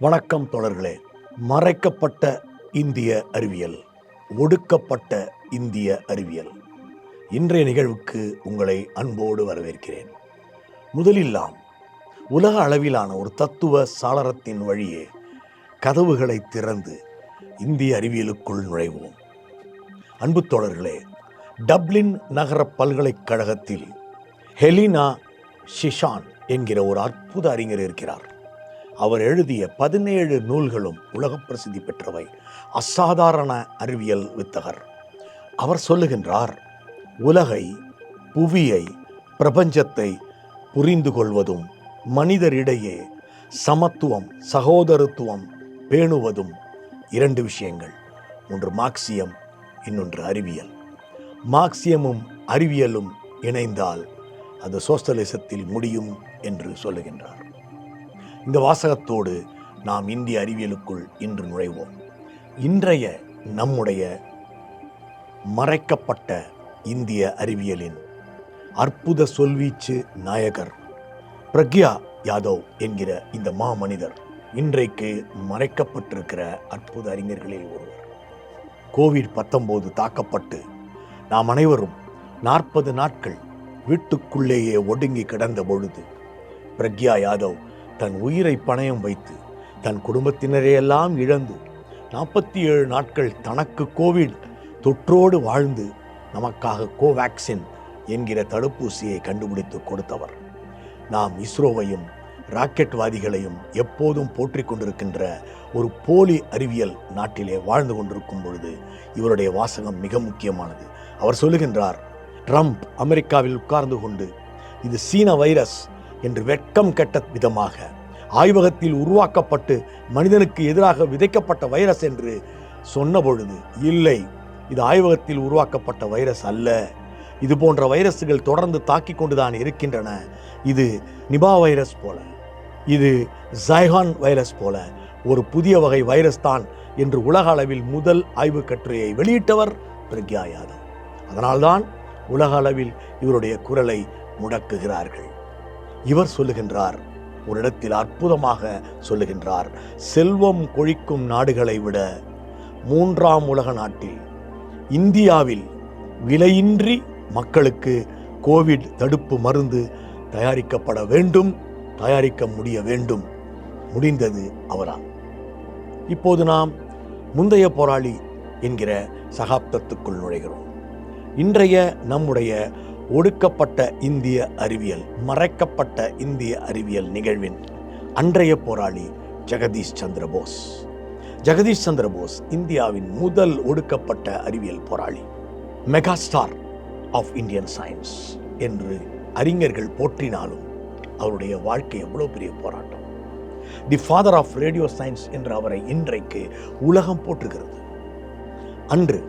வணக்கம் தொடர்களே மறைக்கப்பட்ட இந்திய அறிவியல் ஒடுக்கப்பட்ட இந்திய அறிவியல். இன்றைய நிகழ்வுக்கு உங்களை அன்போடு வரவேற்கிறேன். முதலில்லாம் உலக அளவிலான ஒரு தத்துவ சாளரத்தின் வழியே கதவுகளை திறந்து இந்திய அறிவியலுக்குள் நுழைவோம். அன்பு தோழர்களே டப்ளின் நகர பல்கலைக்கழகத்தில் ஹெலினா ஷிஷான் என்கிற ஒரு அற்புத அறிஞர் இருக்கிறார். அவர் எழுதிய பதினேழு நூல்களும் உலக பிரசித்தி பெற்றவை. அசாதாரண அறிவியல் வித்தகர். அவர் சொல்லுகின்றார் உலகை புவியை பிரபஞ்சத்தை புரிந்து கொள்வதும் மனிதரிடையே சமத்துவம் சகோதரத்துவம் பேணுவதும் இரண்டு விஷயங்கள். ஒன்று மார்க்சியம் இன்னொன்று அறிவியல். மார்க்சியமும் அறிவியலும் இணைந்தால் அது சோசலிசத்தில் முடியும் என்று சொல்லுகின்றார். இந்த வாசகத்தோடு நாம் இந்திய அறிவியலுக்குள் இன்று நுழைவோம். இன்றைய நம்முடைய மறைக்கப்பட்ட இந்திய அறிவியலின் அற்புத சொல்வீச்சு நாயகர் பிரக்யா யாதவ் என்கிற இந்த மாமனிதர் இன்றைக்கு மறைக்கப்பட்டிருக்கிற அற்புத அறிஞர்களில் ஒருவர். கோவிட் பத்தொம்போது தாக்கப்பட்டு நாம் அனைவரும் நாற்பது நாட்கள் வீட்டுக்குள்ளேயே ஒடுங்கி கிடந்த பொழுது பிரக்யா யாதவ் தன் உயிரை பணயம் வைத்து தன் குடும்பத்தினரையெல்லாம் இழந்து நாற்பத்தி ஏழு நாட்கள் தனக்கு கோவிட் தொற்றோடு வாழ்ந்து நமக்காக கோவேக்சின் என்கிற தடுப்பூசியை கண்டுபிடித்து கொடுத்தவர். நாம் இஸ்ரோவையும் ராக்கெட்வாதிகளையும் எப்போதும் போற்றிக் கொண்டிருக்கின்ற ஒரு போலி அறிவியல் நாட்டிலே வாழ்ந்து கொண்டிருக்கும் பொழுது இவருடைய வாசகம் மிக முக்கியமானது. அவர் சொல்லுகின்றார் ட்ரம்ப் அமெரிக்காவில் உட்கார்ந்து கொண்டு இது சீன வைரஸ் என்று வெட்கம் கெட்ட விதமாக ஆய்வகத்தில் உருவாக்கப்பட்டு மனிதனுக்கு எதிராக விதைக்கப்பட்ட வைரஸ் என்று சொன்ன பொழுது இல்லை இது ஆய்வகத்தில் உருவாக்கப்பட்ட வைரஸ் அல்ல. இது போன்ற வைரஸ்கள் தொடர்ந்து தாக்கிக் கொண்டுதான் இருக்கின்றன. இது நிபா வைரஸ் போல இது ஜைஹான் வைரஸ் போல ஒரு புதிய வகை வைரஸ் தான் என்று உலக அளவில் முதல் ஆய்வு கட்டுரையை வெளியிட்டவர் பிரக்யா யாதவ் அதனால்தான் உலக அளவில் இவருடைய குரலை முடக்குகிறார்கள். இவர் சொல்லுகின்றார். ஒரு இடத்தில் அற்புதமாக சொல்லுகின்றார். செல்வம் கொழிக்கும் நாடுகளை விட மூன்றாம் உலக நாட்டில் இந்தியாவில் விலையின்றி மக்களுக்கு கோவிட் தடுப்பு மருந்து தயாரிக்கப்பட வேண்டும் தயாரிக்க முடிய வேண்டும். முடிந்தது அவரால். இப்போது நாம் முந்தைய போராளி என்கிற சகாப்தத்துக்குள் நுழைகிறோம். இன்றைய நம்முடைய ஒடுக்கப்பட்ட இந்திய அறிவியல் மறைக்கப்பட்ட இந்திய அறிவியல் நிகழ்வின் அன்றைய போராளி ஜெகதீஷ் சந்திர போஸ். ஜெகதீஷ் சந்திர போஸ் இந்தியாவின் முதல் ஒடுக்கப்பட்ட அறிவியல் போராளி மெகாஸ்டார் ஆஃப் இந்தியன் சயின்ஸ் என்று அறிஞர்கள் போற்றினாலும் அவருடைய வாழ்க்கை எவ்வளோ பெரிய போராட்டம். The father of radio science என்று அவரை இன்றைக்கு உலகம் போற்றுகிறது. அன்று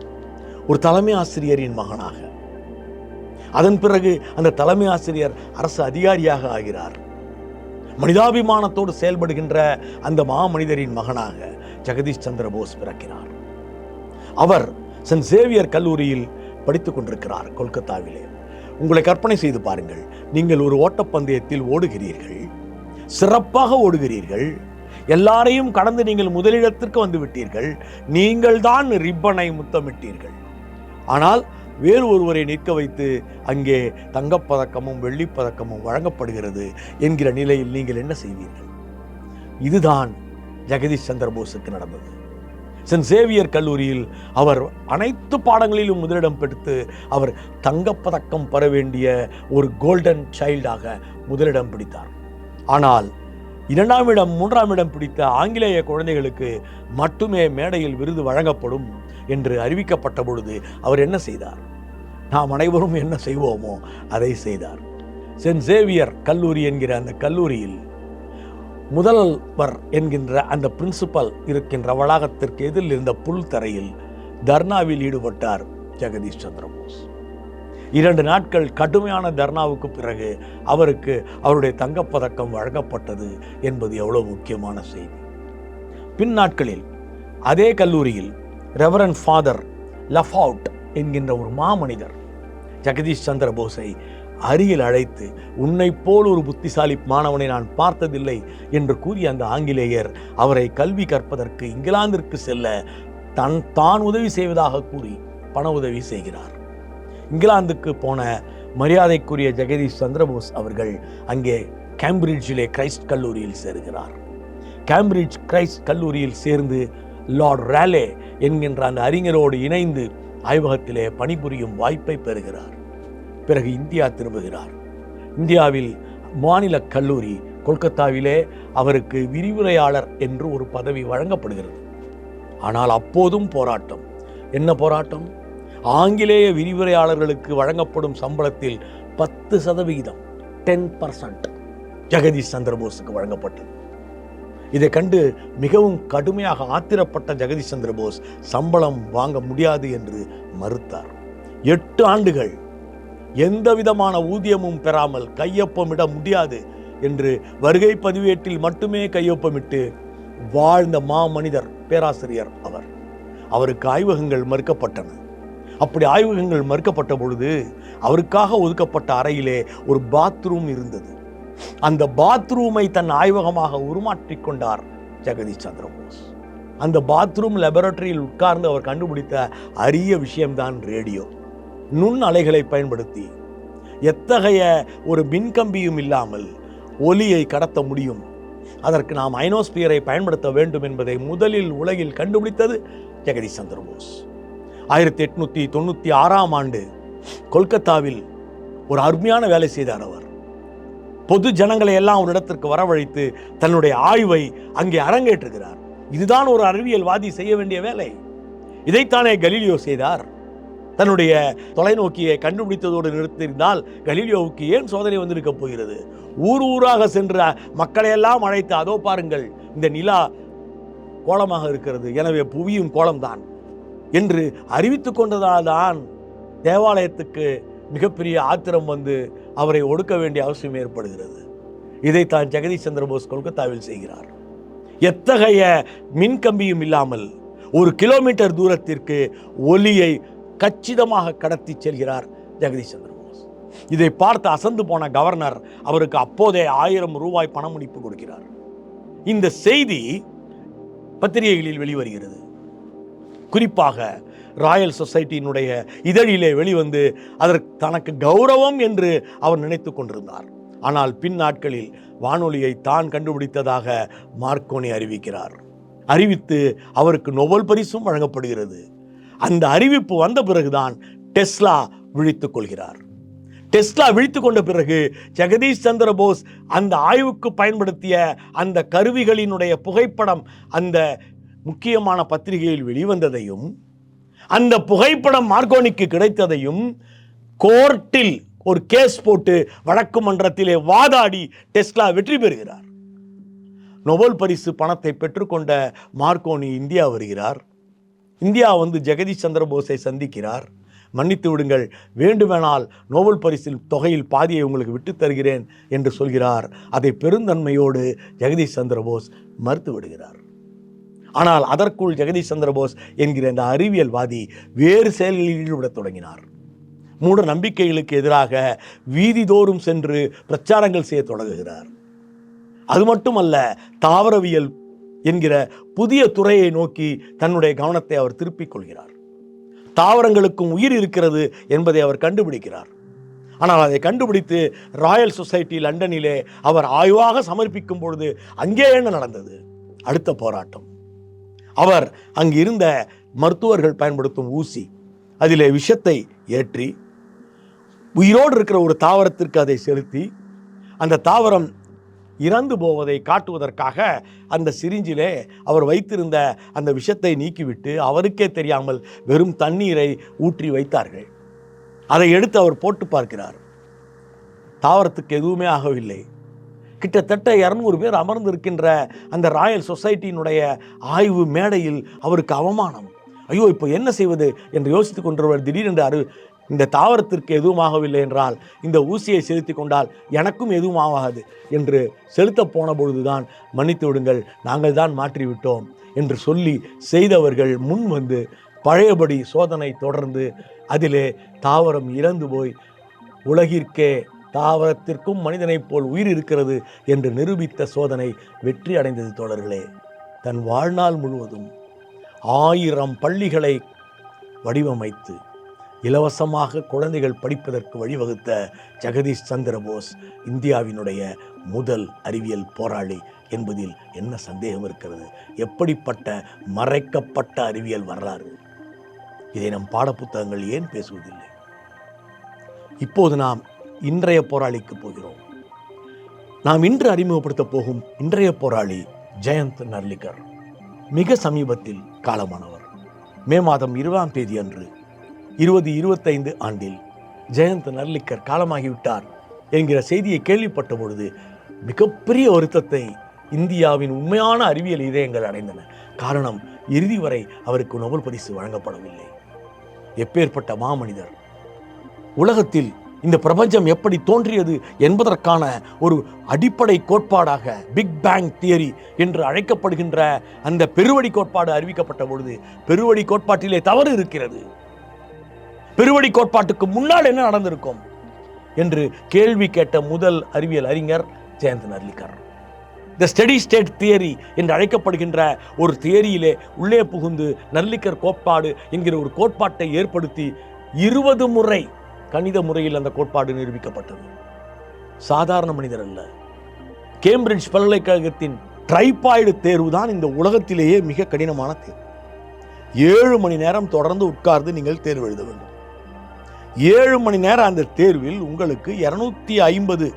ஒரு தலைமை ஆசிரியரின் மகனாக அதன் பிறகு அந்த தலைமை ஆசிரியர் அரசு அதிகாரியாக ஆகிறார். மனிதாபிமானத்தோடு செயல்படுகின்ற அந்த மாமனிதரின் மகனாக ஜெகதீஷ் சந்திர போஸ் பிறக்கிறார். அவர் சென்ட் சேவியர் கல்லூரியில் படித்துக் கொண்டிருக்கிறார் கொல்கத்தாவிலே. உங்களை கற்பனை செய்து பாருங்கள். நீங்கள் ஒரு ஓட்டப்பந்தயத்தில் ஓடுகிறீர்கள். சிறப்பாக ஓடுகிறீர்கள். எல்லாரையும் கடந்து நீங்கள் முதலிடத்திற்கு வந்து விட்டீர்கள். நீங்கள் தான் ரிப்பனை முத்தமிட்டீர்கள். ஆனால் வேறு ஒருவரை நிற்க வைத்து அங்கே தங்கப்பதக்கமும் வெள்ளிப்பதக்கமும் வழங்கப்படுகிறது என்கிற நிலையில் நீங்கள் என்ன செய்வீர்கள்? இதுதான் ஜெகதீஷ் சந்திர போஸுக்கு நடந்தது. சென்ட் சேவியர் கல்லூரியில் அவர் அனைத்து பாடங்களிலும் முதலிடம் பெற்று அவர் தங்கப்பதக்கம் பெற வேண்டிய ஒரு கோல்டன் சைல்டாக முதலிடம் பிடித்தார். ஆனால் இரண்டாம் இடம் மூன்றாம் இடம் பிடித்த ஆங்கிலேய குழந்தைகளுக்கு மட்டுமே மேடையில் விருது வழங்கப்படும் என்று அறிவிக்கப்பட்ட பொழுது அவர் என்ன செய்தார்? நாம் அனைவரும் என்ன செய்வோமோ அதை செய்தார். சென்ட் சேவியர் கல்லூரி என்கிற அந்த கல்லூரியில் முதல்வர் என்கின்ற அந்த பிரின்சிபல் இருக்கின்ற வளாகத்திற்கு எதிரில் இருந்த புல் தரையில் தர்ணாவில் ஈடுபட்டார் ஜெகதீஷ் சந்திரபோஸ். இரண்டு நாட்கள் கடுமையான தர்ணாவுக்கு பிறகு அவருக்கு அவருடைய தங்கப்பதக்கம் வழங்கப்பட்டது என்பது எவ்வளோ முக்கியமான செய்தி. பின் நாட்களில் அதே கல்லூரியில் ரெவரன் ஃபாதர் லஃபவுட் என்கின்ற ஒரு மாமனிதர் ஜெகதீஷ் சந்திர போஸை அருகில் அழைத்து உன்னை போல் ஒரு புத்திசாலி மாணவனை நான் பார்த்ததில்லை என்று கூறிய அந்த ஆங்கிலேயர் அவரை கல்வி கற்பதற்கு இங்கிலாந்திற்கு செல்ல தன் தான் உதவி செய்வதாக கூறி பண உதவி செய்கிறார். இங்கிலாந்துக்கு போன மரியாதைக்குரிய ஜெகதீஷ் சந்திரபோஸ் அவர்கள் அங்கே கேம்பிரிட்ஜிலே கிரைஸ்ட் கல்லூரியில் சேருகிறார். கேம்பிரிட்ஜ் கிரைஸ்ட் கல்லூரியில் சேர்ந்து லார்ட் ரேலே என்கின்ற அந்த அறிஞரோடு இணைந்து ஆய்வகத்திலே பணிபுரியும் வாய்ப்பை பெறுகிறார். பிறகு இந்தியா திரும்புகிறார். இந்தியாவில் மாநில கல்லூரி கொல்கத்தாவிலே அவருக்கு விரிவுரையாளர் என்று ஒரு பதவி வழங்கப்படுகிறது. ஆனால் அப்போதும் போராட்டம். என்ன போராட்டம்? ஆங்கிலேய விரிவுரையாளர்களுக்கு வழங்கப்படும் சம்பளத்தில் பத்து சதவிகிதம் டென் பர்சன்ட் ஜெகதீஷ் சந்திரபோஸுக்கு வழங்கப்பட்டது. இதை கண்டு மிகவும் கடுமையாக ஆத்திரப்பட்ட ஜெகதீஷ் சந்திர போஸ் சம்பளம் வாங்க முடியாது என்று மறுத்தார். எட்டு ஆண்டுகள் எந்த விதமான ஊதியமும் பெறாமல் கையொப்பமிட முடியாது என்று வருகை பதிவேட்டில் மட்டுமே கையொப்பமிட்டு வாழ்ந்த மாமனிதர் பேராசிரியர் அவர். அவருக்கு ஆய்வகங்கள் மறுக்கப்பட்டன. அப்படி ஆய்வகங்கள் மறுக்கப்பட்ட பொழுது அவருக்காக ஒதுக்கப்பட்ட அறையிலே ஒரு பாத்ரூம் இருந்தது. அந்த பாத்ரூமை தன் ஆய்வகமாக உருமாற்றி கொண்டார் ஜெகதீஷ் சந்திரபோஸ். அந்த பாத்ரூம் லெபரட்டரியில் உட்கார்ந்து அவர் கண்டுபிடித்த அரிய விஷயம்தான் ரேடியோ. நுண் அலைகளை பயன்படுத்தி எத்தகைய ஒரு மின்கம்பியும் இல்லாமல் ஒலியை கடத்த முடியும்? அதற்கு நாம் ஐனோஸ்பியரை பயன்படுத்த வேண்டும் என்பதை முதலில் உலகில் கண்டுபிடித்தது ஜெகதீஷ் சந்திரபோஸ். ஆயிரத்தி எட்நூற்றி தொண்ணூற்றி ஆறாம் ஆண்டு கொல்கத்தாவில் ஒரு அருமையான வேலை செய்தார் அவர். பொது ஜனங்களை எல்லாம் ஒரு இடத்திற்கு வரவழைத்து தன்னுடைய ஆய்வை அங்கே அரங்கேற்றுகிறார். இதுதான் ஒரு அறிவியல்வாதி செய்ய வேண்டிய வேலை. இதைத்தானே கலீலியோ செய்தார். தன்னுடைய தொலைநோக்கியை கண்டுபிடித்ததோடு நிறுத்தியிருந்தால் கலீலியோவுக்கு ஏன் சோதனை வந்திருக்க போகிறது? ஊர் ஊராக சென்ற மக்களையெல்லாம் அழைத்து அதோ பாருங்கள் இந்த நிலா கோலமாக இருக்கிறது. எனவே புவியும் கோலம்தான் என்று அறிவித்துக் கொண்டதால்தான் தேவாலயத்துக்கு மிகப்பெரிய ஆத்திரம் வந்து அவரை ஒடுக்க வேண்டிய அவசியம் ஏற்படுகிறது. இதைத்தான் ஜெகதீஷ் சந்திரபோஸ் கொல்கத்தாவில் செய்கிறார். எத்தகைய மின்கம்பியும் இல்லாமல் ஒரு கிலோமீட்டர் தூரத்திற்கு ஒலியை கச்சிதமாக கடத்தி செல்கிறார் ஜெகதீஷ் சந்திரபோஸ் இதை பார்த்து அசந்து போன கவர்னர் அவருக்கு அப்போதே ஆயிரம் ரூபாய் பணமுடிப்பு கொடுக்கிறார். இந்த செய்தி பத்திரிகைகளில் வெளிவருகிறது. குறிப்பாக ராயல் சொசைட்டியினுடைய இதழிலே வெளிவந்து அதற்கு தனக்கு கௌரவம் என்று அவர் நினைத்து கொண்டிருந்தார். ஆனால் பின் நாட்களில் வானொலியை தான் கண்டுபிடித்ததாக மார்க்கோனி அறிவிக்கிறார். அறிவித்து அவருக்கு நோபல் பரிசும் வழங்கப்படுகிறது. அந்த அறிவிப்பு வந்த பிறகுதான் டெஸ்லா விழித்துக் கொள்கிறார். டெஸ்லா விழித்து கொண்ட பிறகு ஜெகதீஷ் சந்திர போஸ் அந்த ஆய்வுக்கு பயன்படுத்திய அந்த கருவிகளினுடைய புகைப்படம் அந்த முக்கியமான பத்திரிகையில் வெளிவந்ததையும் அந்த புகைப்படம் மார்கோனிக்கு கிடைத்ததையும் கோர்ட்டில் ஒரு கேஸ் போட்டு வழக்கு மன்றத்திலே வாதாடி டெஸ்லா வெற்றி பெறுகிறார். நொபல் பரிசு பணத்தை பெற்றுக்கொண்ட மார்க்கோனி இந்தியா வருகிறார். இந்தியா வந்து ஜெகதீஷ் சந்திரபோஸை சந்திக்கிறார். மன்னித்து விடுங்கள் வேண்டுமானால் நோபல் பரிசில் தொகையில் பாதியை உங்களுக்கு விட்டுத் தருகிறேன் என்று சொல்கிறார். அதை பெருந்தன்மையோடு ஜெகதீஷ் சந்திரபோஸ் மறுத்து விடுகிறார். ஆனால் அதற்குள் ஜெகதீஷ் சந்திர போஸ் என்கிற இந்த அறிவியல்வாதி வேறு செயல்களில் ஈடுபடத் தொடங்கினார். மூட நம்பிக்கைகளுக்கு எதிராக வீதிதோறும் சென்று பிரச்சாரங்கள் செய்ய தொடங்குகிறார். அது மட்டுமல்ல தாவரவியல் என்கிற புதிய துறையை நோக்கி தன்னுடைய கவனத்தை அவர் திருப்பிக் கொள்கிறார். தாவரங்களுக்கும் உயிர் இருக்கிறது என்பதை அவர் கண்டுபிடிக்கிறார். ஆனால் அதை கண்டுபிடித்து ராயல் சொசைட்டி லண்டனிலே அவர் ஆய்வாக சமர்ப்பிக்கும் பொழுது அங்கே என்ன நடந்தது? அடுத்த போராட்டம். அவர் அங்கு இருந்த மருத்துவர்கள் பயன்படுத்தும் ஊசி. அதில் விஷத்தை ஏற்றி உயிரோடு இருக்கிற ஒரு தாவரத்திற்கு அதை செலுத்தி அந்த தாவரம் இறந்து போவதை காட்டுவதற்காக அந்த சிரிஞ்சிலே அவர் வைத்திருந்த அந்த விஷத்தை நீக்கிவிட்டு அவருக்கே தெரியாமல் வெறும் தண்ணீரை ஊற்றி வைத்தார்கள். அதை எடுத்து அவர் போட்டு பார்க்கிறார். தாவரத்துக்கு எதுவுமே ஆகவில்லை. கிட்டத்தட்ட இரநூறு பேர் அமர்ந்திருக்கின்ற அந்த ராயல் சொசைட்டியினுடைய ஆய்வு மேடையில் அவருக்கு அவமானம். ஐயோ இப்போ என்ன செய்வது என்று யோசித்துக் கொண்டவர் திடீரென்று அரு இந்த தாவரத்திற்கு எதுவும் ஆகவில்லை என்றால் இந்த ஊசியை செலுத்தி கொண்டால் எனக்கும் எதுவும் ஆகாது என்று செலுத்த போன பொழுதுதான் மன்னித்து விடுங்கள் நாங்கள் தான் மாற்றிவிட்டோம் என்று சொல்லி செய்தவர்கள் முன் வந்து பழையபடி சோதனை தொடர்ந்து அதிலே தாவரம் இறந்து போய் உலகிற்கே தாவரத்திற்கும் மனிதனைப் போல் உயிர் இருக்கிறது என்று நிரூபித்த சோதனை வெற்றி அடைந்தது தோழர்களே. தன் வாழ்நாள் முழுவதும் ஆயிரம் பள்ளிகளை வடிவமைத்து இலவசமாக குழந்தைகள் படிப்பதற்கு வழிவகுத்த ஜெகதீஷ் சந்திர போஸ் இந்தியாவினுடைய முதல் அறிவியல் போராளி என்பதில் என்ன சந்தேகம் இருக்கிறது? எப்படிப்பட்ட மறைக்கப்பட்ட அறிவியல் வரலாறு? இதை நம் பாடப்புத்தகங்கள் ஏன் பேசுவதில்லை? இப்போது நாம் இன்றைய போராளிக்கு போகிறோம். நாம் இன்று அறிமுகப்படுத்த போகும் இன்றைய போராளி ஜெயந்த் நர்லிகர் மிக சமீபத்தில் காலமானவர். மே மாதம் இருபதாம் தேதி அன்று இருபது இருபத்தைந்து ஆண்டில் ஜெயந்த் நர்லிக்கர் காலமாகிவிட்டார் என்கிற செய்தியை கேள்விப்பட்ட பொழுது மிகப்பெரிய வருத்தத்தை இந்தியாவின் உண்மையான அறிவியல் இதயங்கள் அடைந்தன. காரணம் இறுதி வரை அவருக்கு நோபல் பரிசு வழங்கப்படவில்லை. எப்பேற்பட்ட மாமனிதர் உலகத்தில் இந்த பிரபஞ்சம் எப்படி தோன்றியது என்பதற்கான ஒரு அடிப்படை கோட்பாடாக பிக் பேங் தியரி என்று அழைக்கப்படுகின்ற அந்த பெருவடி கோட்பாடு அறிவிக்கப்பட்ட பொழுது பெருவடி கோட்பாட்டிலே தவறு இருக்கிறது. பெருவடி கோட்பாட்டுக்கு முன்னால் என்ன நடந்திருக்கும் என்று கேள்வி கேட்ட முதல் அறிவியல் அறிஞர் Jayant Narlikar. The steady state theory என்று அழைக்கப்படுகின்ற ஒரு தியரியிலே உள்ளே புகுந்து நல்லிக்கர் கோட்பாடு என்கிற ஒரு கோட்பாட்டை ஏற்படுத்தி இருபது முறை கணித முறையில் அந்த கோட்பாடு நிரூபிக்கப்பட்டது. சாதாரண மனிதர் அல்ல. கேம்பிரிட்ஜ் பல்கலைக்கழகத்தின் ட்ரைபாய்டு தேர்வு தான் இந்த உலகத்திலேயே மிக கடினமான தேர்வு. ஏழு மணி நேரம் தொடர்ந்து உட்கார்ந்து நீங்கள் தேர்வு எழுத வேண்டும். ஏழு மணி நேரம் அந்த தேர்வில் உங்களுக்கு இரநூத்தி ஐம்பது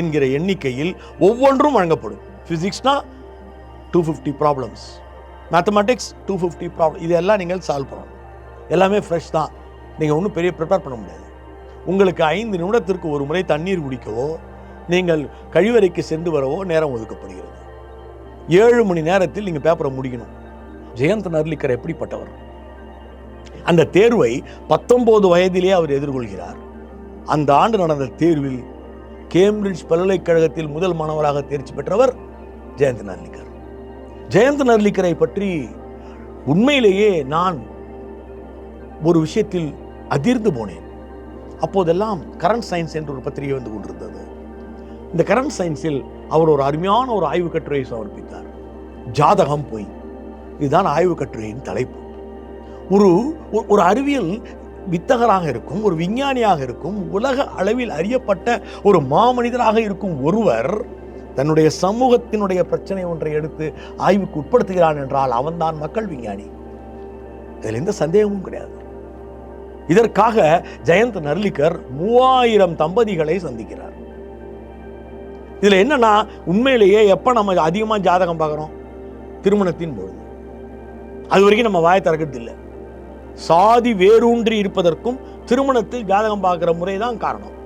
என்கிற எண்ணிக்கையில் ஒவ்வொன்றும் வழங்கப்படும். ஃபிசிக்ஸ்னா two fifty problems mathematics two fifty problem இதெல்லாம் நீங்கள் சால்வ் பண்ணணும். எல்லாமே ஃப்ரெஷ் தான். நீங்கள் ஒன்றும் பெரிய ப்ரிப்பேர் பண்ண முடியாது. உங்களுக்கு ஐந்து நிமிடத்திற்கு ஒரு முறை தண்ணீர் குடிக்கவோ நீங்கள் கழிவறைக்கு சென்று வரவோ நேரம் ஒதுக்கப்படுகிறது. ஏழு மணி நேரத்தில் நீங்கள் பேப்பரை முடிக்கணும். ஜெயந்த் நர்லிக்கர் எப்படிப்பட்டவர்? அந்த தேர்வை பத்தொன்பது வயதிலே அவர் எதிர்கொள்கிறார். அந்த ஆண்டு நடந்த தேர்வில் கேம்பிரிட்ஜ் பல்கலைக்கழகத்தில் முதல் மாணவராக தேர்ச்சி பெற்றவர் ஜெயந்த் நர்லிக்கர். ஜெயந்த் நர்லிக்கரை பற்றி உண்மையிலேயே நான் ஒரு விஷயத்தில் அதிர்ந்து போனேன். அப்போதெல்லாம் கரண்ட் சயின்ஸ் என்று ஒரு பத்திரிகை வந்து கொண்டிருந்தது. இந்த கரண்ட் சயின்ஸில் அவர் ஒரு அருமையான ஒரு ஆய்வு கட்டுரையை சமர்ப்பித்தார். ஜாதகம் பொய். இதுதான் ஆய்வு கட்டுரையின் தலைப்பு. ஒரு ஒரு- ஒரு அறிவியல் வித்தகராக இருக்கும் ஒரு விஞ்ஞானியாக இருக்கும் உலக அளவில் அறியப்பட்ட ஒரு மாமனிதராக இருக்கும் ஒருவர் தன்னுடைய சமூகத்தினுடைய பிரச்சனை ஒன்றை எடுத்து ஆய்வுக்கு உட்படுத்துகிறான் என்றால் அவன்தான் மக்கள் விஞ்ஞானி. இதில் எந்த சந்தேகமும் கிடையாது. இதற்காக ஜெயந்த் நர்லிகர் மூவாயிரம் தம்பதிகளை சந்திக்கிறார். இதுல என்னன்னா உண்மையிலேயே எப்ப நம்ம அதிகமா ஜாதகம் பார்க்குறோம்? திருமணத்தின் பொழுது. அது வரைக்கும் நம்ம வாயை திறக்கிறது இல்லை. சாதி வேரூன்றி இருப்பதற்கும் திருமணத்தில் ஜாதகம் பார்க்கிற முறை தான் காரணம்.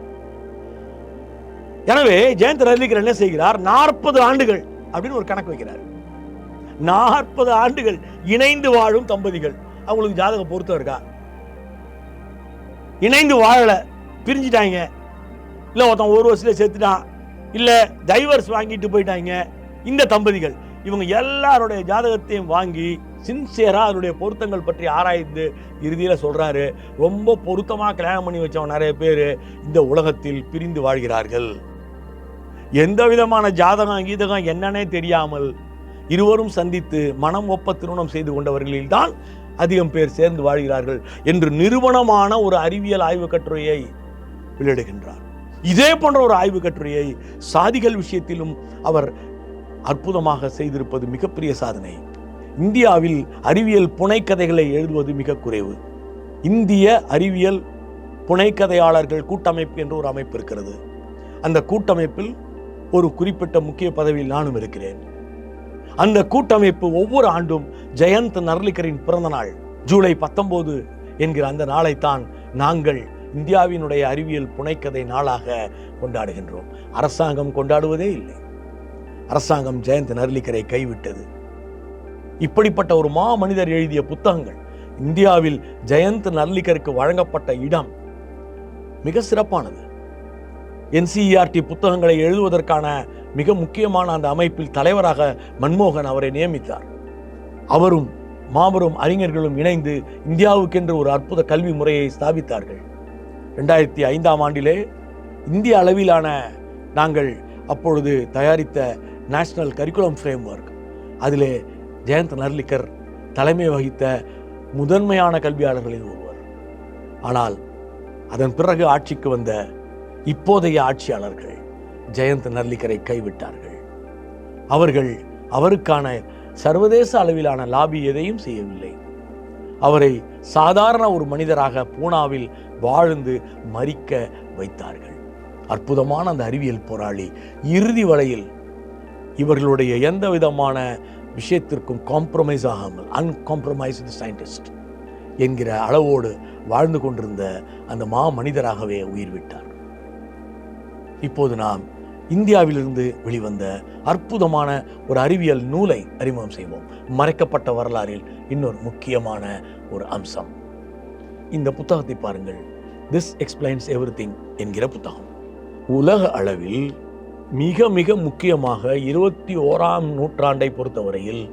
எனவே ஜெயந்த் ரலிகர் என்ன செய்கிறார்? நாற்பது ஆண்டுகள் அப்படின்னு ஒரு கணக்கு வைக்கிறார். நாற்பது ஆண்டுகள் இணைந்து வாழும் தம்பதிகள் அவங்களுக்கு ஜாதகம் பொருத்தம் இருக்கா? இணைந்து வாழலை. பிரிஞ்சிட்டாங்க. இல்லை ஒருத்தன் ஒரு வருஷத்துல செத்துட்டான் இல்லை டைவர்ஸ் வாங்கிட்டு போயிட்டாங்க. இந்த தம்பதிகள் இவங்க எல்லாருடைய ஜாதகத்தையும் வாங்கி சின்சியராக அதனுடைய பொருத்தங்கள் பற்றி ஆராய்ந்து இறுதியில் சொல்றாரு. ரொம்ப பொருத்தமாக கல்யாணம் பண்ணி வச்சவன் நிறைய பேர் இந்த உலகத்தில் பிரிந்து வாழ்கிறார்கள். எந்த விதமான ஜாதகம் கீதகம் என்னன்னே தெரியாமல் இருவரும் சந்தித்து மனம் ஒப்ப திருமணம் செய்து கொண்டவர்களில்தான் அதிகம் பேர் சேர்ந்து வாழ்கிறார்கள் என்று நிறுவனமான ஒரு அறிவியல் ஆய்வு கட்டுரையை வெளியிடுகின்றார். இதே போன்ற ஒரு ஆய்வு கட்டுரையை சாதிகள் விஷயத்திலும் அவர் அற்புதமாக செய்திருப்பது மிகப்பெரிய சாதனை. இந்தியாவில் அறிவியல் புனைக்கதைகளை எழுதுவது மிக குறைவு. இந்திய அறிவியல் புனைக்கதையாளர்கள் கூட்டமைப்பு என்று ஒரு அமைப்பு இருக்கிறது. அந்த கூட்டமைப்பில் ஒரு குறிப்பிட்ட முக்கிய பதவியில் நானும் இருக்கிறேன். அந்த கூட்டமைப்பு ஒவ்வொரு ஆண்டும் ஜெயந்த் நர்லிக்கரின் பிறந்த நாள் ஜூலை பத்தொன்பது என்கிற அந்த நாளைத்தான் நாங்கள் இந்தியாவினுடைய அறிவியல் புனைக்கதை நாளாக கொண்டாடுகின்றோம். அரசாங்கம் கொண்டாடுவதே இல்லை. அரசாங்கம் ஜெயந்த் நர்லிக்கரை கைவிட்டது. இப்படிப்பட்ட ஒரு மா மனிதர் எழுதிய புத்தகங்கள் இந்தியாவில் ஜெயந்த் நர்லிக்கருக்கு வழங்கப்பட்ட இடம் மிக சிறப்பானது. என்சிஇஆர்டி புத்தகங்களை எழுதுவதற்கான மிக முக்கியமான அந்த அமைப்பில் தலைவராக மன்மோகன் அவரை நியமித்தார். அவரும் மாபெரும் அறிஞர்களும் இணைந்து இந்தியாவுக்கென்று ஒரு அற்புத கல்வி முறையை ஸ்தாபித்தார்கள். ரெண்டாயிரத்தி ஐந்தாம் ஆண்டிலே இந்திய அளவிலான நாங்கள் அப்பொழுது தயாரித்த நேஷனல் கரிக்குலம் ஃப்ரேம் ஒர்க் அதிலே ஜெயந்த் நர்லிக்கர் தலைமை வகித்த முதன்மையான கல்வியாளர்களில் ஒருவர். ஆனால் அதன் பிறகு ஆட்சிக்கு வந்த இப்போதைய ஆட்சியாளர்கள் ஜெயந்த் நர்லிக்கரை கைவிட்டார்கள். அவர்கள் அவருக்கான சர்வதேச அளவிலான லாபி எதையும் செய்யவில்லை. அவரை சாதாரண ஒரு மனிதராக பூனாவில் வாழ்ந்து மறிக்க வைத்தார்கள். அற்புதமான அந்த அறிவியல் போராளி இறுதி வரையில் இவர்களுடைய எந்த விதமான விஷயத்திற்கும் காம்ப்ரமைஸ் ஆகாமல் அன்காம்ப்ரமைஸ்டு சயின்டிஸ்ட் என்கிற அளவோடு வாழ்ந்து கொண்டிருந்த அந்த மா மனிதராகவே உயிர் விட்டார். இப்போது நாம் இந்தியாவிலிருந்து வெளிவந்த அற்புதமான ஒரு அறிவியல் நூலை அறிமுகம் செய்வோம். மறைக்கப்பட்ட வரலாறில் இன்னொரு முக்கியமான ஒரு அம்சம். இந்த புத்தகத்தை பாருங்கள். திஸ் எக்ஸ்பிளைன்ஸ் எவ்ரி என்கிற புத்தகம். உலக அளவில் மிக மிக முக்கியமாக இருபத்தி ஓராம் நூற்றாண்டை பொறுத்தவரையில்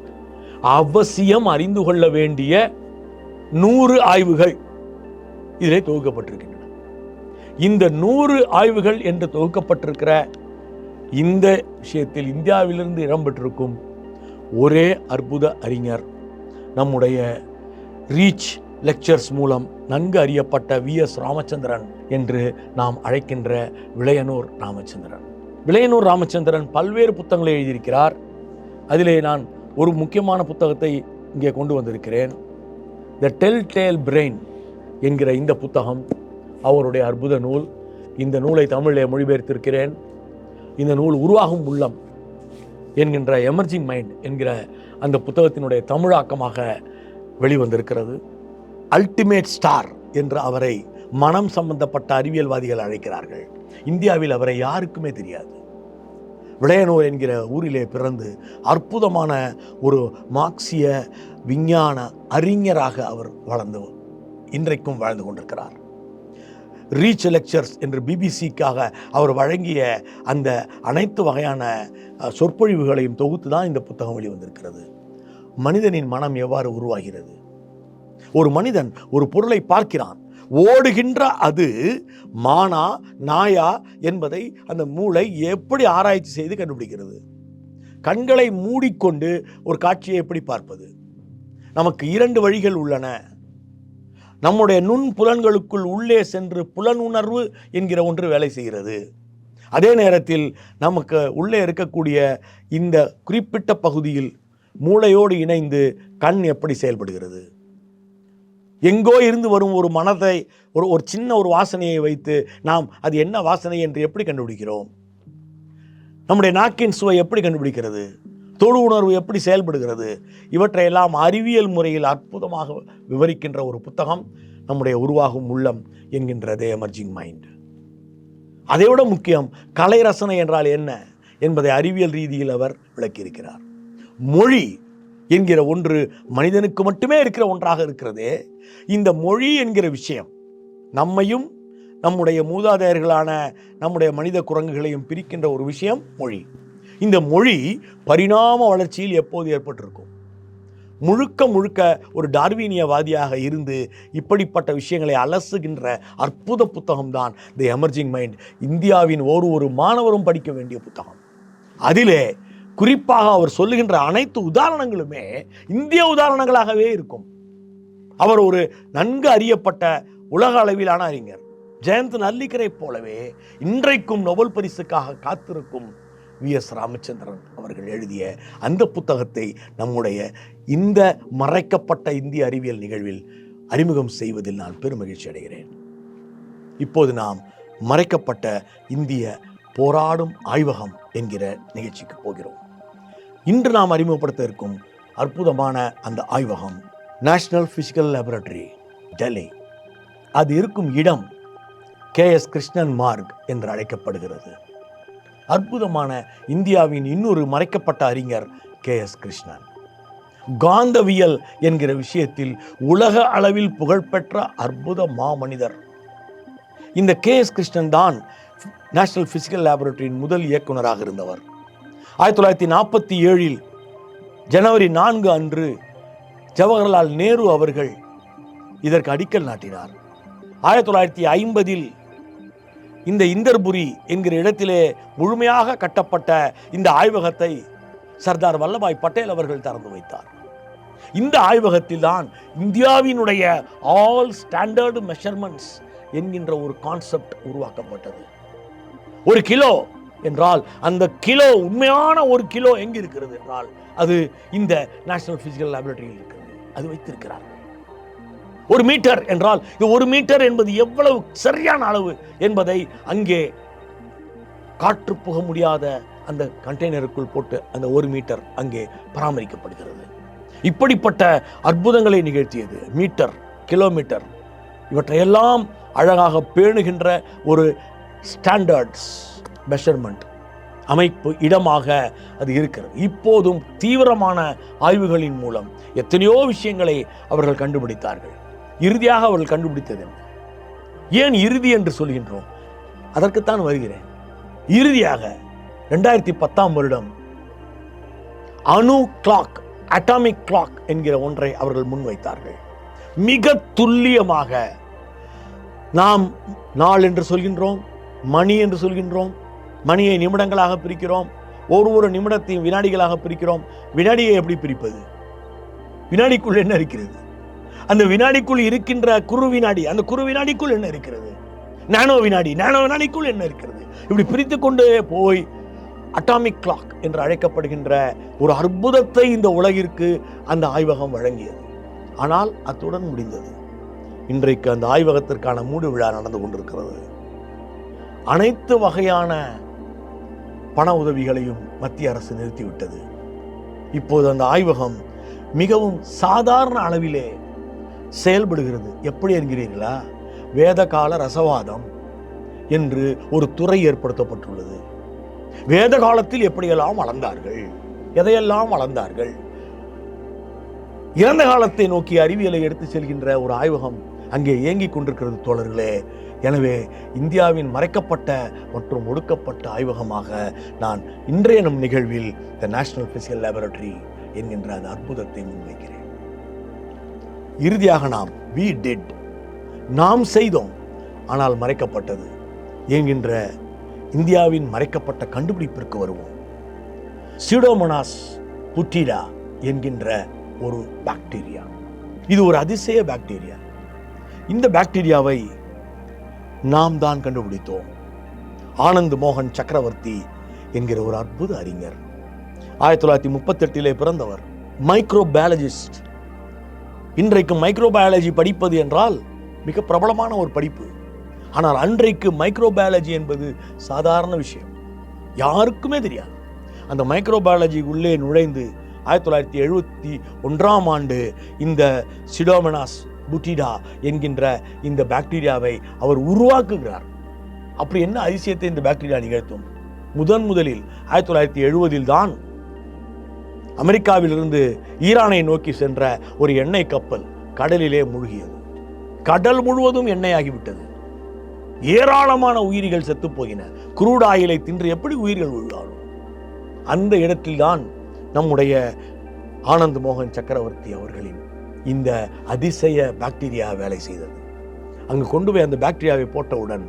அவசியம் அறிந்து கொள்ள வேண்டிய நூறு ஆய்வுகள் இதிலே தொகுக்கப்பட்டிருக்கின்றன. இந்த நூறு ஆய்வுகள் என்று தொகுக்கப்பட்டிருக்கிற இந்த விஷயத்தில் இந்தியாவிலிருந்து இடம்பெற்றிருக்கும் ஒரே அற்புத அறிஞர் நம்முடைய ரீச் லெக்சர்ஸ் மூலம் நன்கு அறியப்பட்ட வி எஸ் ராமச்சந்திரன் என்று நாம் அழைக்கின்ற விளையனூர் ராமச்சந்திரன். விளையனூர் ராமச்சந்திரன் பல்வேறு புத்தகங்களை எழுதியிருக்கிறார். அதிலே நான் ஒரு முக்கியமான புத்தகத்தை இங்கே கொண்டு வந்திருக்கிறேன். த டெல் டேல் பிரெயின் என்கிற இந்த புத்தகம் அவருடைய அற்புத நூல். இந்த நூலை தமிழிலே மொழிபெயர்த்திருக்கிறேன். இந்த நூல் உருவாகும் உள்ளம் என்கின்ற எமர்ஜிங் மைண்ட் என்கிற அந்த புத்தகத்தினுடைய தமிழாக்கமாக வெளிவந்திருக்கிறது. அல்டிமேட் ஸ்டார் என்று அவரை மனம் சம்பந்தப்பட்ட அறிவியல்வாதிகள் அழைக்கிறார்கள். இந்தியாவில் அவரை யாருக்குமே தெரியாது. விளையனூர் என்கிற ஊரிலே பிறந்து அற்புதமான ஒரு மார்க்சிய விஞ்ஞான அறிஞராக அவர் வளர்ந்து இன்றைக்கும் வாழ்ந்து கொண்டிருக்கிறார். ரீச் லெக்சர்ஸ் என்று பிபிசிக்காக அவர் வழங்கிய அந்த அனைத்து வகையான சொற்பொழிவுகளையும் தொகுத்து தான் இந்த புத்தகம் வெளிவந்திருக்கிறது. மனிதனின் மனம் எவ்வாறு உருவாகிறது? ஒரு மனிதன் ஒரு பொருளை பார்க்கிறான். ஓடுகின்ற அது மானா நாயா என்பதை அந்த மூளை எப்படி ஆராய்ச்சி செய்து கண்டுபிடிக்கிறது? கண்களை மூடிக்கொண்டு ஒரு காட்சியை எப்படி பார்ப்பது? நமக்கு இரண்டு வழிகள் உள்ளன. நம்முடைய நுண் புலன்களுக்குள் உள்ளே சென்று புலனுணர்வு என்கிற ஒன்று வேலை செய்கிறது. அதே நேரத்தில் நமக்கு உள்ளே இருக்கக்கூடிய இந்த குறிப்பிட்ட பகுதியில் மூளையோடு இணைந்து கண் எப்படி செயல்படுகிறது? எங்கோ இருந்து வரும் ஒரு மனதை ஒரு ஒரு சின்ன ஒரு வாசனையை வைத்து நாம் அது என்ன வாசனை என்று எப்படி கண்டுபிடிக்கிறோம்? நம்முடைய நாக்கின் சுவை எப்படி கண்டுபிடிக்கிறது? தொழு உணர்வு எப்படி செயல்படுகிறது? இவற்றையெல்லாம் அறிவியல் முறையில் அற்புதமாக விவரிக்கின்ற ஒரு புத்தகம் நம்முடைய உருவாகும் உள்ளம் என்கின்றதே எமர்ஜிங் மைண்ட் அதைவிட முக்கியம் கலை ரசனை என்றால் என்ன என்பதை அறிவியல் ரீதியில் அவர் விளக்கியிருக்கிறார். மொழி என்கிற ஒன்று மனிதனுக்கு மட்டுமே இருக்கிற ஒன்றாக இருக்கிறதே இந்த மொழி என்கிற விஷயம் நம்மையும் நம்முடைய மூதாதையர்களான நம்முடைய மனித குரங்குகளையும் பிரிக்கின்ற ஒரு விஷயம் மொழி. இந்த மொழி பரிணாம வளர்ச்சியில் எப்போது ஏற்பட்டிருக்கும்? முழுக்க முழுக்க ஒரு டார்வீனியவாதியாக இருந்து இப்படிப்பட்ட விஷயங்களை அலசுகின்ற அற்புத புத்தகம்தான் தி எமர்ஜிங் மைண்ட் இந்தியாவின் ஒரு ஒரு மாணவரும் படிக்க வேண்டிய புத்தகம். அதிலே குறிப்பாக அவர் சொல்லுகின்ற அனைத்து உதாரணங்களுமே இந்திய உதாரணங்களாகவே இருக்கும். அவர் ஒரு நன்கு அறியப்பட்ட உலக அளவிலான அறிஞர். ஜெயந்த் நல்லிக்கரை போலவே இன்றைக்கும் நொபல் பரிசுக்காக காத்திருக்கும் வி. எஸ். ராமச்சந்திரன் அவர்கள் எழுதிய அந்த புத்தகத்தை நம்முடைய இந்த மறைக்கப்பட்ட இந்திய அறிவியல் நிகழ்வில் அறிமுகம் செய்வதில் நான் பெருமகிழ்ச்சி அடைகிறேன். இப்போது நாம் மறைக்கப்பட்ட இந்திய போராடும் ஆய்வகம் என்கிற நிகழ்ச்சிக்கு போகிறோம். இன்று நாம் அறிமுகப்படுத்த இருக்கும் அற்புதமான அந்த ஆய்வகம் நேஷனல் பிசிக்கல் லேபரட்டரி டெல்லி அது இருக்கும் இடம் கே. எஸ். கிருஷ்ணன் மார்க் என்று அழைக்கப்படுகிறது. அற்புதமான இந்தியாவின் இன்னொரு மறைக்கப்பட்ட அறிஞர் கே எஸ் கிருஷ்ணன். காந்தவியல் என்கிற விஷயத்தில் உலக அளவில் புகழ்பெற்ற அற்புத மாமனிதர். இந்த கே எஸ் கிருஷ்ணன் தான் நேஷனல் பிசிக்கல் லேபரட்டரியின் முதல் இயக்குனராக இருந்தவர். ஆயிரத்தி தொள்ளாயிரத்தி நாற்பத்தி ஏழில் ஜனவரி நான்கு அன்று ஜவஹர்லால் நேரு அவர்கள் இதற்கு அடிக்கல் நாட்டினார். ஆயிரத்தி தொள்ளாயிரத்தி ஐம்பதில் இந்த இந்தர்புரி என்கிற இடத்திலே முழுமையாக கட்டப்பட்ட இந்த ஆய்வகத்தை சர்தார் வல்லபாய் பட்டேல் அவர்கள் திறந்து வைத்தார். இந்த ஆய்வகத்தில் தான் இந்தியாவினுடைய ஆல் ஸ்டாண்டர்டு மெஷர்மெண்ட்ஸ் என்கின்ற ஒரு கான்செப்ட் உருவாக்கப்பட்டது. ஒரு கிலோ என்றால் அந்த கிலோ உண்மையான ஒரு கிலோ எங்கிருக்கிறது என்றால் அது இந்த நேஷனல் பிசிக்கல் லேபரேட்டரியில் இருக்கிறது. அது வைத்திருக்கிறார்கள். ஒரு மீட்டர் என்றால் ஒரு மீட்டர் என்பது எவ்வளவு சரியான அளவு என்பதை அங்கே காற்று புக முடியாத அந்த கண்டெய்னருக்குள் போட்டு அந்த ஒரு மீட்டர் அங்கே பராமரிக்கப்படுகிறது. இப்படிப்பட்ட அற்புதங்களை நிகழ்த்தியது மீட்டர் கிலோமீட்டர். இவற்றையெல்லாம் அழகாக பேணுகின்ற ஒரு ஸ்டாண்டர்ட்ஸ் மெஷர்மெண்ட் அமைப்பு இடமாக அது இருக்கிறது. இப்போதும் தீவிரமான ஆய்வுகளின் மூலம் எத்தனையோ விஷயங்களை அவர்கள் கண்டுபிடித்தார்கள். இறுதியாக அவர்கள் கண்டுபிடித்தது என்ன? ஏன் இறுதி என்று சொல்கின்றோம்? அதற்குத்தான் வருகிறேன். இறுதியாக ரெண்டாயிரத்தி பத்தாம் வருடம் அணு கிளாக் அட்டாமிக் கிளாக் என்கிற ஒன்றை அவர்கள் முன்வைத்தார்கள். மிக துல்லியமாக நாம் நாள் என்று சொல்கின்றோம் மணி என்று சொல்கின்றோம் மணியை நிமிடங்களாக பிரிக்கிறோம் ஒரு ஒரு நிமிடத்தையும் வினாடிகளாக பிரிக்கிறோம். வினாடியை எப்படி பிரிப்பது? வினாடிக்குள் என்ன இருக்கிறது? அந்த வினாடிக்குள் இருக்கின்ற குறு வினாடி அந்த குறு வினாடிக்குள் என்ன இருக்கிறது? நானோ வினாடி நானோ வினாடிக்குள் என்ன இருக்கிறது? இப்படி பிரித்து கொண்டே போய் அட்டாமிக் கிளாக் என்று அழைக்கப்படுகின்ற ஒரு அற்புதத்தை இந்த உலகிற்கு அந்த ஆய்வகம் வழங்கியது. ஆனால் அத்துடன் முடிந்தது. இன்றைக்கு அந்த ஆய்வகத்திற்கான மூடு விழா நடந்து கொண்டிருக்கிறது. அனைத்து வகையான பண உதவிகளையும் மத்திய அரசு நிறுத்திவிட்டது. இப்போது அந்த ஆய்வகம் மிகவும் சாதாரண அளவிலே செயல்படுகிறது. எப்படி என்கிறீர்களா? வேதகால ரசவாதம் என்று ஒரு துறை ஏற்படுத்தப்பட்டுள்ளது. வேத காலத்தில் எப்படியெல்லாம் வளர்ந்தார்கள்? எதையெல்லாம் வளர்ந்தார்கள்? இறந்த காலத்தை நோக்கி அறிவியலை எடுத்து செல்கின்ற ஒரு ஆய்வகம் அங்கே இயங்கிக் கொண்டிருக்கிறது தோழர்களே. எனவே இந்தியாவின் மறைக்கப்பட்ட மற்றும் ஒடுக்கப்பட்ட ஆய்வகமாக நான் இன்றைய நம் நிகழ்வில் த நேஷனல் பிசிக்கல் லேபரட்டரி என்கின்ற அந்த அற்புதத்தை முன்வைக்கிறேன். இறுதியாக நாம் வி டிட் நாம் செய்தோம் ஆனால் மறைக்கப்பட்டது. என்கின்ற இந்தியாவின் மறைக்கப்பட்ட கண்டுபிடிப்பிற்கு வருவோம். சிடோமோனாஸ் புட்டிடா என்கின்ற ஒரு பாக்டீரியா இது ஒரு அதிசய பாக்டீரியா இந்த பாக்டீரியாவை நாம் தான் கண்டுபிடித்தோம். ஆனந்த் மோகன் சக்கரவர்த்தி என்கிற ஒரு அற்புத அறிஞர். ஆயிரத்தி தொள்ளாயிரத்தி முப்பத்தெட்டிலே பிறந்தவர் மைக்ரோபயாலஜிஸ்ட் இன்றைக்கு மைக்ரோபயாலஜி படிப்பது என்றால் மிக பிரபலமான ஒரு படிப்பு. ஆனால் அன்றைக்கு மைக்ரோபயாலஜி என்பது சாதாரண விஷயம். யாருக்குமே தெரியாது. அந்த மைக்ரோபயாலஜி உள்ளே நுழைந்து ஆயிரத்தி தொள்ளாயிரத்தி எழுபத்தி ஒன்றாம் ஆண்டு இந்த சிடோமனாஸ் புட்டிடா என்கின்ற இந்த பாக்டீரியாவை அவர் உருவாக்குகிறார். அப்படி என்ன அதிசயத்தை இந்த பாக்டீரியா நிகழ்த்தும்? முதன் முதலில் ஆயிரத்தி தொள்ளாயிரத்தி எழுபதில் தான் அமெரிக்காவிலிருந்து ஈரானை நோக்கி சென்ற ஒரு எண்ணெய் கப்பல் கடலிலே மூழ்கியது. கடல் முழுவதும் எண்ணெய் ஆகிவிட்டது ஏராளமான உயிரிகள் செத்துப்போயின. குரூட் ஆயிலை தின்று எப்படி உயிர்கள் உள்வாழும் அந்த இடத்தில்தான் நம்முடைய ஆனந்த் மோகன் சக்கரவர்த்தி அவர்களின் இந்த அதிசய பாக்டீரியா வேலை செய்தது. அங்கு கொண்டு போய் அந்த பாக்டீரியாவை போட்டவுடன்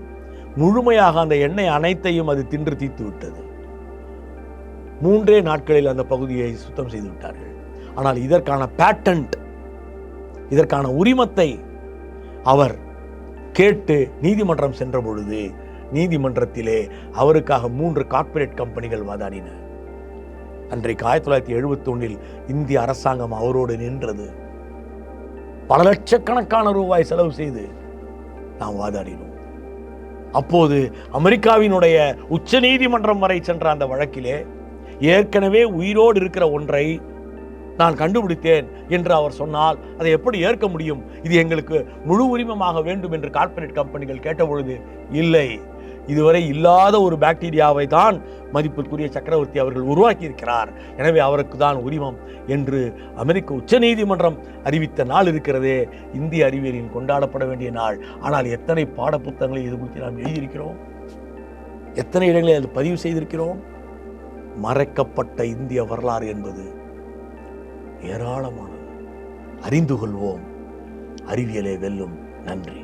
முழுமையாக அந்த எண்ணெய் அனைத்தையும் அது தின்று தீர்த்து விட்டது. மூன்றே நாட்களில் அந்த பகுதியை சுத்தம் செய்து விட்டார்கள். ஆனால் இதற்கான பேட்டன்ட் இதற்கான உரிமத்தை அவர் கேட்டு நீதிமன்றம் சென்ற பொழுது நீதிமன்றத்திலே அவருக்காக மூன்று கார்ப்பரேட் கம்பெனிகள் வாதாடின. அன்றைக்கு ஆயிரத்தி தொள்ளாயிரத்தி எழுபத்தி ஒன்றில் இந்திய அரசாங்கம் அவரோடு நின்றது. பல லட்சக்கணக்கான ரூபாய் செலவு செய்து நாம் வாதாடினோம். அப்போது அமெரிக்காவினுடைய உச்ச நீதிமன்றம் வரை சென்ற அந்த வழக்கிலே ஏற்கனவே உயிரோடு இருக்கிற ஒன்றை நான் கண்டுபிடித்தேன் என்று அவர் சொன்னால் அதை எப்படி ஏற்க முடியும்? இது எங்களுக்கு முழு உரிமமாக வேண்டும் என்று கார்ப்பரேட் கம்பெனிகள் கேட்டபொழுது இல்லை. இதுவரை இல்லாத ஒரு பாக்டீரியாவை தான் மதிப்பிற்குரிய சக்கரவர்த்தி அவர்கள் உருவாக்கி இருக்கிறார் எனவே அவருக்கு தான் உரிமம் என்று அமெரிக்க உச்சநீதிமன்றம் அறிவித்த நாள் இருக்கிறதே. இந்திய அறிவியலின் கொண்டாடப்பட வேண்டிய நாள். ஆனால் எத்தனை பாடப்புத்தகங்களை இது குறித்து நாம் எழுதியிருக்கிறோம்? எத்தனை இடங்களில் அது பதிவு செய்திருக்கிறோம்? மறைக்கப்பட்ட இந்திய வரலாறு என்பது ஏராளமானது. அறிந்து கொள்வோம். அறிவியலே வெல்லும் நன்றி.